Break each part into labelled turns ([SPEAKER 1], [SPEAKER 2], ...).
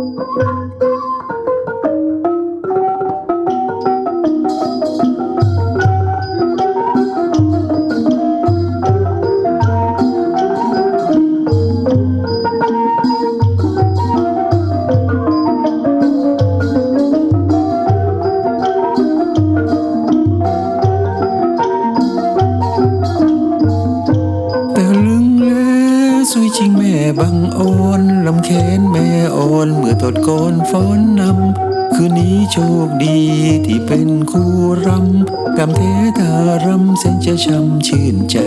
[SPEAKER 1] แต่ลึงแลสวยจริงแม่บังอ่อนลำแขนแม่อ่อนเมื่อตดกอนฟ้อนนำคืนนี้โชคดีที่เป็นคู่รำกำเทตารำเส้นจะช้ำชื่นใจ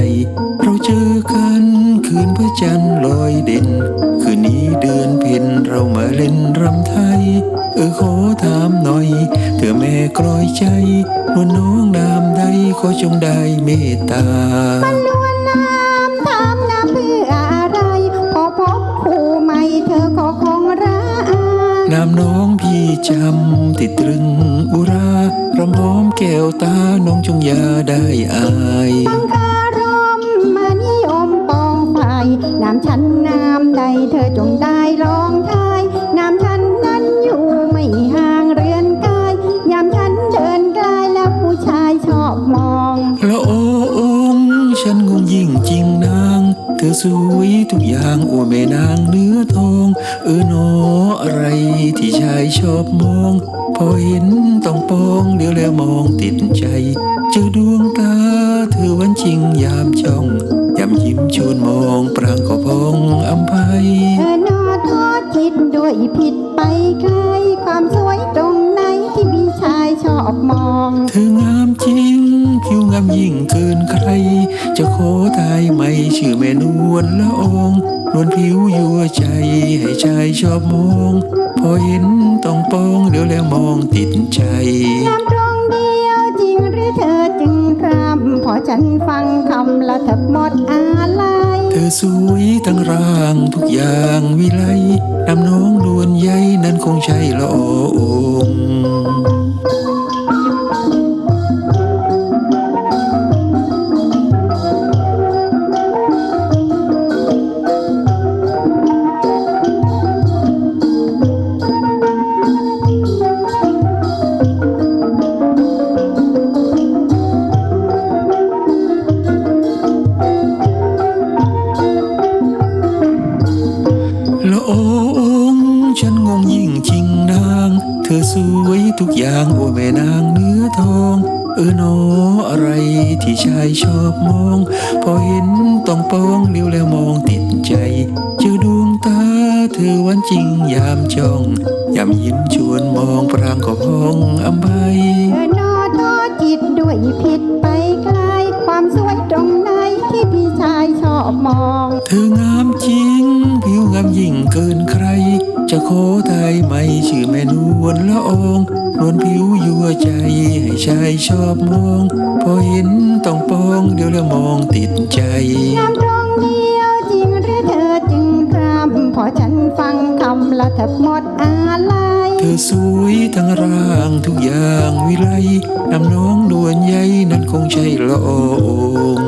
[SPEAKER 1] เราเจอกันคืนพระจันทร์ลอยเด่น คืนนี้เดือนเพ็ญเรามาเล่นรำไทย เออขอถามหน่อย เธอแม่กลอยใจนวลน้องนามใดขอจงได้เมตตา
[SPEAKER 2] เธอก็คงรัก
[SPEAKER 1] นามน้องพี่จำติดตรึงอุรารำหอมแก้วตาน้องจงอย่าได้อาย
[SPEAKER 2] ตั้งคารมมานิยมปองไฟน้ำฉันน้ำใดเธอจงได้ลอง
[SPEAKER 1] สวยทุกอย่างโอ้แม่นางเนื้อทอง เออหนออะไรที่ชายชอบมอง พอเห็นต้องปองเดี๋ยวแล้วมองติดใจ เจอดวงตาเธอหวันจริงยามจ้องยามยิ้มชวนมองปรางก็พองอำภัย
[SPEAKER 2] เธอนอทอดคิดด้วยผิดไปไกลความสวยตรงไหนที่พี่ชายชอบมอง
[SPEAKER 1] เธองามจริงผิว งามยิ่งเกินใคร จะขอทายไม่ชื่อแม่นวลละอองนวลผิวยั่วใจให้ชายชอบมอง พอเห็นต้องปองเดี๋ยวแล้วมองติดใจ
[SPEAKER 2] งามตรงเดียวจริงหรือเธอจึงพรำพอฉันฟังคำและแทบหมดอะไร
[SPEAKER 1] เธอสวยทั้งร่างทุกอย่างวิไลนำน้องนวลใยนั้นคงใช่ละออง อสวยทุกอย่างโอ้แม่นางเนื้อทอง เออหนออะไรที่ชายชอบมอง พอเห็นต้องปองเลี้ยวแล้วมองติดใจ เจอดวงตาเธอหวันจริงยามจ้อง ยามยิ้มชวนมองปรางก็พองอำไพ
[SPEAKER 2] เธอนอทอดจิตด้วยผิดไปไกลความสวยตรงไหนที่พี่ชายชอบมอง
[SPEAKER 1] เธองามจริงผิวงามยิ่งเกินใคร จะขอทายไม่ชื่อแม่นวลละอองนวลผิวยั่วใจให้ชายชอบมอง พอเห็นต้องปองเดี๋ยวแล้วมองติดใจ
[SPEAKER 2] งามตรงเดียวจริงหรือเธอจึงพรำพอฉันฟังคำและแทบหมดอะไร
[SPEAKER 1] เธอสวยทั้งร่างทุกอย่างวิไลนำน้องดวนใยนั้นคงใช่ละออง